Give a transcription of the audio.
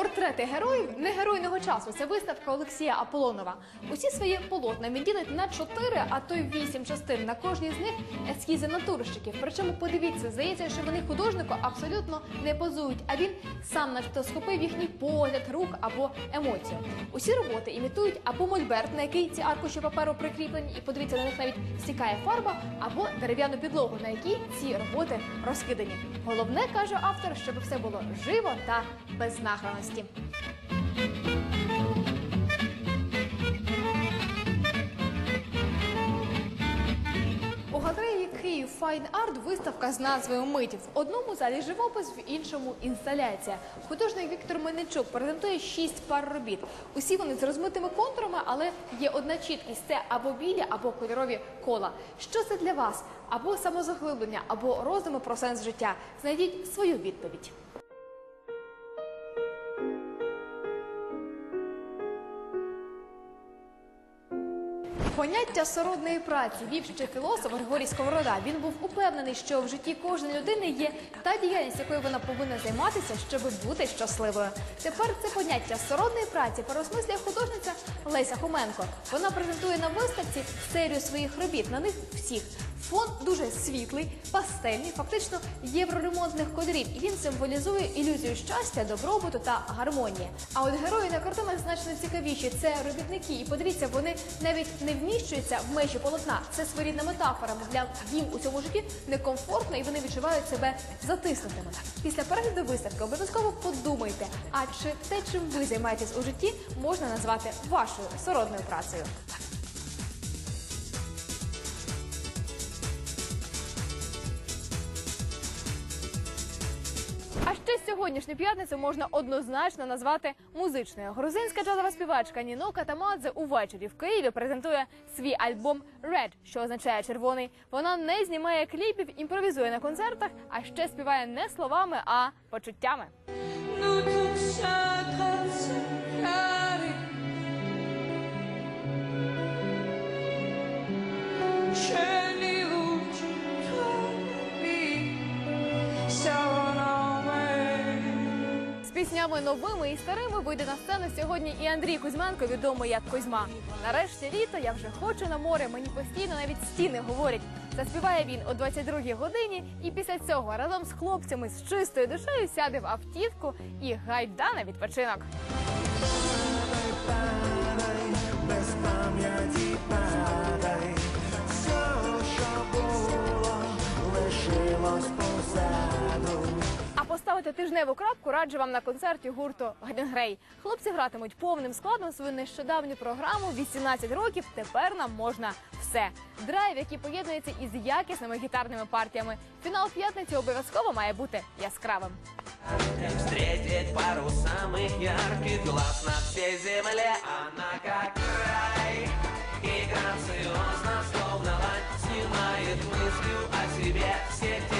Портрети героїв негеройного часу. Це виставка Олексія Аполонова. Усі свої полотна він ділить на чотири, а то й вісім частин. На кожній з них ескізи натурщиків. Причому подивіться, здається, що вони художнику абсолютно не позують. А він сам начебто схопив їхній погляд, рух або емоцію. Усі роботи імітують або мольберт, на який ці аркуші паперу прикріплені, і подивіться, на них навіть стікає фарба, або дерев'яну підлогу, на якій ці роботи розкидані. Головне каже автор, щоб все було живо та без нахраності. У галереї Київ Файн Арт виставка з назвою Митів. В одному залі живопис, в іншому інсталяція. Художник Віктор Мельничук презентує шість пар робіт. Усі вони з розмитими контурами, але є одна чіткість: це або білі, або кольорові кола. Що це для вас? Або самозаглиблення, або роздуми про сенс життя. Знайдіть свою відповідь. Поняття сородної праці вів ще філософ Григорій Сковорода. Він був упевнений, що в житті кожної людини є та діяльність, якою вона повинна займатися, щоб бути щасливою. Тепер це поняття сородної праці переосмислює художниця Леся Хоменко. Вона презентує на виставці серію своїх робіт. На них всіх фон дуже світлий, пастельний, фактично євроремонтних кольорів. І він символізує ілюзію щастя, добробуту та гармонії. А от герої на картинах значно цікавіші. Це робітники. І подивіться, вони навіть не вміщуються в межі полотна. Це своєрідна метафора. Мовляв, їм у цьому житті некомфортно і вони відчувають себе затиснутими. Після перегляду виставки обов'язково подумайте, а чи те, чим ви займаєтесь у житті, можна назвати вашою сородною працею. Сьогоднішню п'ятницю можна однозначно назвати музичною. Грузинська джазова співачка Ніно Катамадзе увечері в Києві презентує свій альбом Red, що означає червоний. Вона не знімає кліпів, імпровізує на концертах, а ще співає не словами, а почуттями. Піснями новими і старими вийде на сцену сьогодні і Андрій Кузьменко, відомий як Кузьма. Нарешті літо я вже хочу на море. Мені постійно навіть стіни говорять. Заспіває він о 22-й годині, і після цього разом з хлопцями з чистою душею сяде в автівку і гайда на відпочинок. поставити тижневу крапку раджу вам на концерті гурту Гадінгрей. Хлопці гратимуть повним складом свою нещодавню програму «18 років. Тепер нам можна все. Драйв, який поєднується із якісними гітарними партіями. Фінал п'ятниці обов'язково має бути яскравим. Встретить пару самих ярких глаз на всей земле Она как рай И грациозно, словно лань Снимает мыслью о себе все те